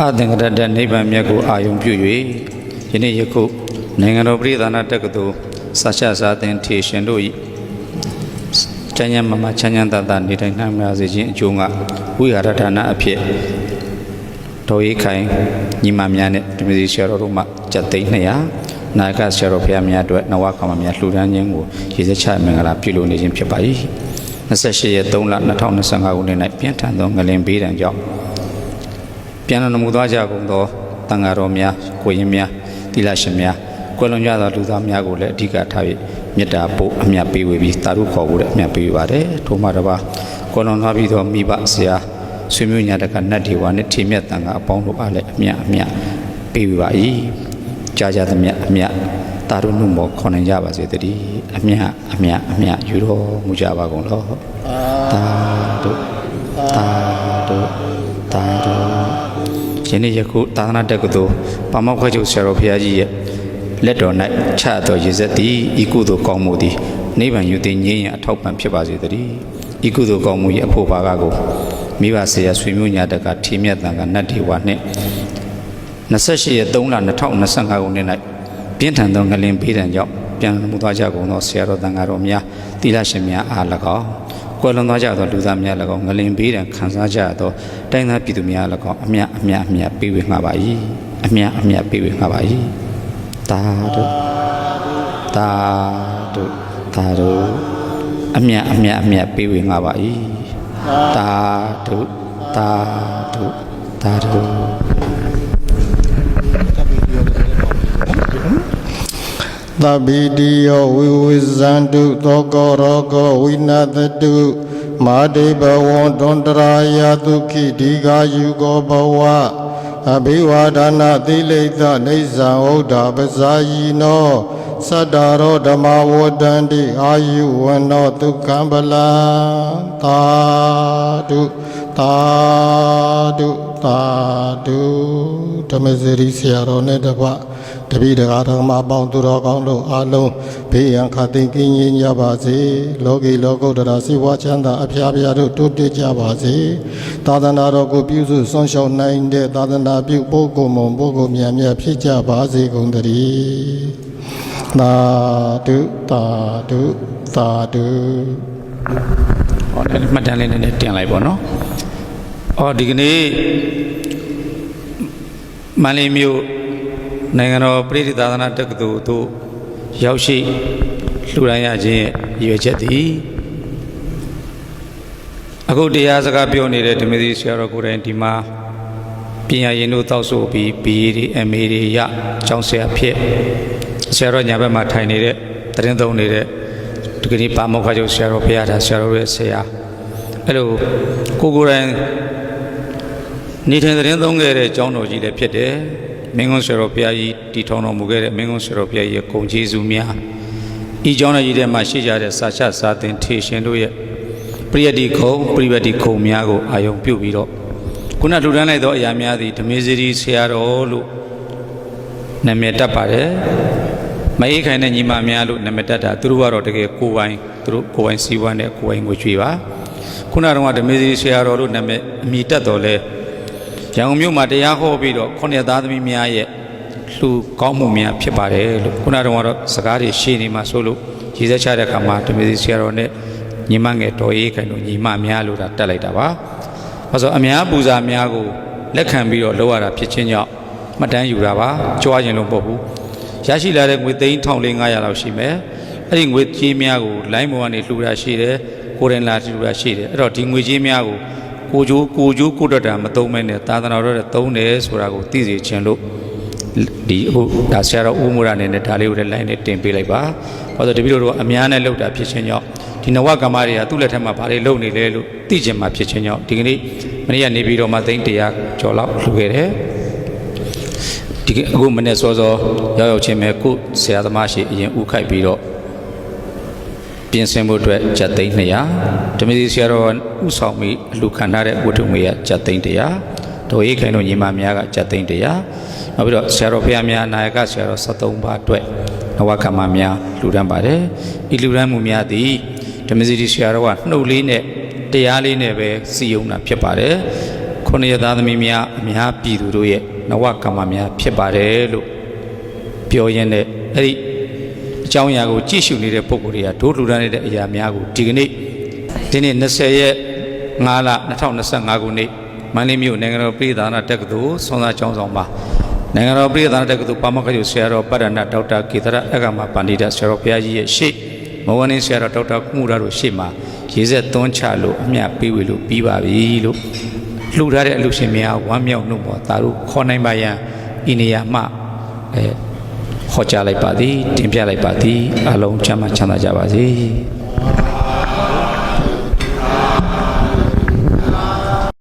အသင်္ကရတ္တနိဗ္ဗာန်မြတ်ကိုအာယုံပြု၍ယနေ့ယခုနိုင်ငံတော်ပြည်သာနာတက္ကသိုလ်ဆာချစာသင်ထေရှင်တို့၏ချမ်းချမ်းမမချမ်းချမ်းသာသာနေထိုင်နိုင်ပါစေခြင်းအကျိုးငါဝိဟာရဌာနအဖြစ်တော်ရေးခိုင်ညီမများနဲ့ဒီမျိုးဆရာတော်တို့မှကြက်သိန်း200နာယကဆရာတော်ဘုရားများအတွက်နဝကမများလှူဒန်းခြင်းကိုရေစက်ချမင်္ဂလာပြုလုပ်နေခြင်းဖြစ်ပါ၏28ရက်3လ2025ခုနှစ်၌ပြင်းထန်သောငလင်ဘေးဒဏ်ကြောင့် ပြန်တော်မူသွားကြကုန်သောတန်ဃာတော်များကိုရင်များတိလရှင်များကွယ်လွန်ကြသောလူသားများကိုလည်းအဓိကထား၍မေတ္တာပို့အမြတ်ပေးဝေပြီးတာရုခေါ်ဖို့လည်းအမြတ်ပေးဝပါတယ်ထို့မှတပါကွယ်လွန်သွားပြီးသောမိဘဆရာဆွေမျိုးညာတကနတ်ဒီဝါနဲ့ထေမြတ်တန်ဃာအပေါင်းတို့အားလည်းအမြတ်အမြတ်ပေးဝေပါ၏ကြာကြာသမျှအမြတ်တာရုနှုမောခေါ်နိုင်ကြပါစေတည်းအမြတ်အမြတ်အမြတ်ယူတော်မူကြပါကုန်လောတာတို့တာတို့တာတို့ ယနေ့ယခုသာသနာတက္ကသိုလ်ပါမောက္ခချုပ်ဆရာတော်ဘုရားကြီးရဲ့လက်တော်၌ချတော်ရည်စက်သည်ဤကုသိုလ်ကောင်းမှုသည်နိဗ္ဗာန်ယူသည်ငြိမ်းရန်အထောက်ပံ့ဖြစ်ပါစေတည်းဤကုသိုလ်ကောင်းမှု၏အဖို့ပါကကိုမိဘဆရာဆွေမျိုးညာတကထေမြတ်တန်ကနတ်ဒီဝါနှင့်28ရက်3လ2025ခုနှစ်၌ပြင်းထန်သောငလင်ပေးတံကြောင့် ပြန်မှုသွားကြကုန်သောဆရာတော်တန်ဃာတော်များတိလရှင်များအား၎င်းကွယ်လွန်သွားကြသောလူသားများ၎င်းငလင်ပေးတံခံစားကြသောတိုင်းသားပြည်သူများ၎င်းအမြအမြအမြပေးဝေငှပါ၏အမြအမြပေးဝေငှပါ၏တာတို့တာတို့တာတို့အမြအမြအမြပေးဝေငှပါ၏တာတို့တာတို့တာတို့ သဗ္ဗိတိယောဝိဝိဇန္တုသောကောရောကောဝိနာသတုမာတိဘဝံဒွန်တရာယတုခိဒီဃာယုကောဘဝအဘိဝါဒနာသီလိသနေဇံဩဒပဇာယီနောသတ္တရောဓမ္မဝတန္တိအာယုဝနောဒုက္ခံပလံသာဓုသာဓု သာဓုဓမ္မစရိဆရာတော်နဲ့တပတပိတကာဓမ္မပေါင်းသူတော်ကောင်းတို့အားလုံးဘေးရန်ခတ်သိမ်းကင်းကြီးကြပါစေလောကီလောကုတ္တရာစိဝါချမ်းသာအဖျားဖျားတို့တိုးတက်ကြပါစေသာသနာတော်ကိုပြုစုဆွမ်းရှောင်နိုင်တဲ့သာသနာပြုပုဂ္ဂိုလ်မုံပုဂ္ဂိုလ်များများဖြစ်ကြပါစေကုန်သတည်းသာဓုသာဓုသာဓုဟောလည်းမှတ်တမ်းလေးနည်းနည်းတင်လိုက်ပါတော့။ အော်ဒီကနေ့မန္တလေးမြို့နိုင်ငံတော်ပြည်ထောင်သာသနာတက္ကသိုလ်သို့ရောက်ရှိလှူဒါန်းရခြင်းရဲ့ရည်ရွယ်ချက်သည်အခုတရားစကားပြောနေတဲ့ဓမ္မသီဆရာတော်ကိုယ်တိုင်ဒီမှာပညာရင်တို့တောက်ဆိုပြီး BA တွေ MA တွေရကျောင်းဆရာဖြစ်ဆရာတော်ညာဘက်မှာထိုင်နေတဲ့တရင်သုံးနေတဲ့ဒီကနေ့ပါမောက္ခချုပ်ဆရာတော်ဘုရားဒါဆရာတော်ရဲ့ဆရာအဲ့လိုကိုကိုယ်တိုင် နေထိုင်သတင်းသုံးခဲ့တဲ့ကျောင်းတော်ကြီးလည်းဖြစ်တယ်မင်းကုန်းဆရာတော်ဘုရားကြီးတည်ထောင်တော်မူခဲ့တဲ့မင်းကုန်းဆရာတော်ဘုရားကြီးရဲ့ဂုဏ်ကျေးဇူးများဤကျောင်းတော်ကြီးထဲမှာရှိကြတဲ့စာချစာသင်ထေရှင်တို့ရဲ့ပရိယတ္တိခုံပရိပတ်တိခုံများကိုအာယုံပြုပြီးတော့ခုနထူထမ်းလိုက်သောအရာများသည်ဓမေဇရီဆရာတော်လို့နာမည်တက်ပါတယ်မအေးခိုင်တဲ့ညီမများလို့နာမည်တက်တာသူတို့ကတော့တကယ်ကိုယ်ပိုင်သူတို့ကိုယ်ပိုင်စီးပွားနဲ့ကိုယ်ပိုင်ငွေကြွေပါခုနကတော့ဓမေစီဆရာတော်တို့နာမည်အမိတက်တော်လဲ ရန်ကုန်မြို့မှာတရားဟောပြီးတော့ခုနှစ်သားသမီးများရဲ့လှူကောင်းမှုများဖြစ်ပါတယ်လို့ခုနကတော့စကားတွေရှေ့နေမှာဆိုလို့ရည်စက်ချတဲ့အခါမှာဓမေစီဆရာတော်နဲ့ညီမငယ်တော်အေးခိုင်တို့ညီမများလို့ဒါတက်လိုက်တာပါဘာလို့ဆိုအများပူဇာများကိုလက်ခံပြီးတော့လောက်ရတာဖြစ်ချင်းကြောင့်မှတ်တမ်းယူတာပါကြွားရင်လို့မဟုတ်ဘူးရရှိလာတဲ့ငွေသိန်း1500လောက်ရှိမယ်အဲ့ဒီငွေကြေးများကိုလိုင်းပေါ်ကနေလှူတာရှိတယ်ကိုရင်လာလှူတာရှိတယ်အဲ့တော့ဒီငွေကြေးများကို ကိုကျိုးကိုကျိုးကိုတတ်တာမသုံးမဲနဲ့သာသနာတော်ရဲ့သုံးတယ်ဆိုတာကိုသိစေချင်လို့ဒီအခုဒါဆရာတော်ဦးမူရအနေနဲ့ဒါလေးကိုလည်း line နဲ့တင်ပေးလိုက်ပါဘာလို့တပည့်တော်တို့အများနဲ့လောက်တာဖြစ်ချင်းကြောင့်ဒီနဝကမ္မတွေကသူ့လက်ထက်မှာဘာတွေလုပ်နေလဲလို့သိချင်မှဖြစ်ချင်းကြောင့်ဒီကနေ့မနေ့ကနေပြီးတော့မှသိန်း100ကျော်လောက်လှူခဲ့တယ်ဒီကအခုမနေ့စောစောရောက်ရောက်ချင်းပဲကုဆရာသမားရှိအရင်ဥခိုက်ပြီးတော့ ပြင်ဆင်မှုအတွက်ဂျတ်သိန်း200ဓမ္မစီဆရာတော်ဥဆောင်ပြီးအလှခံထားတဲ့ဝတ္ထုငွေကဂျတ်သိန်း100ဒေါ်ရေးခိုင်တို့ညီမများကဂျတ်သိန်း100နောက်ပြီးတော့ဆရာတော်ဘုရားများနာယကဆရာတော်73ပါးအတွက်နဝကမ္မများလှူဒန်းပါတယ်ဤလှူဒန်းမှုများသည်ဓမ္မစီဆရာတော်ကနှုတ်လေးနဲ့တရားလေးနဲ့ပဲစီယုံတာဖြစ်ပါတယ်ခုခုနှစ်ရသားသမီးများအများပြည်သူတို့ရဲ့နဝကမ္မများဖြစ်ပါတယ်လို့ပြောရင်းနဲ့အဲ့ဒီအ ကြောင်းအရာကိုကြည့်ရှုနေတဲ့ပုံကိုယ်တွေကဒိုးလူတန်းနေတဲ့အရာများကိုဒီကနေ့ဒီနေ့20ရက်5လ2025ခုနှစ်မန္တလေးမြို့နိုင်ငံတော်ပြည်သာနာတက္ကသိုလ်ဆွမ်းသားကျောင်းဆောင်မှာနိုင်ငံတော်ပြည်သာနာတက္ကသိုလ်ပါမောက္ခချုပ်ဆရာတော်ပတ္တနာဒေါက်တာကေတရအက္ကမပန္တိတဆရာတော်ဘုရားကြီးရဲ့ရှေ့မဝနင်းဆရာတော်ဒေါက်တာကုမှုရတို့ရှေ့မှာရေဆက်သွန်းချလို့အမြတ်ပေးဝေလို့ပြီးပါပြီလို့လှူထားတဲ့အလူရှင်များဝမ်းမြောက်နှုတ်ပေါ်သာတို့ခေါ်နိုင်ပါရန်ဤနေရာမှအဲ ဟောကြားလိုက်ပါသည်တင်ပြလိုက်ပါသည်အလုံးချမ်းသာချမ်းသာကြပါစေ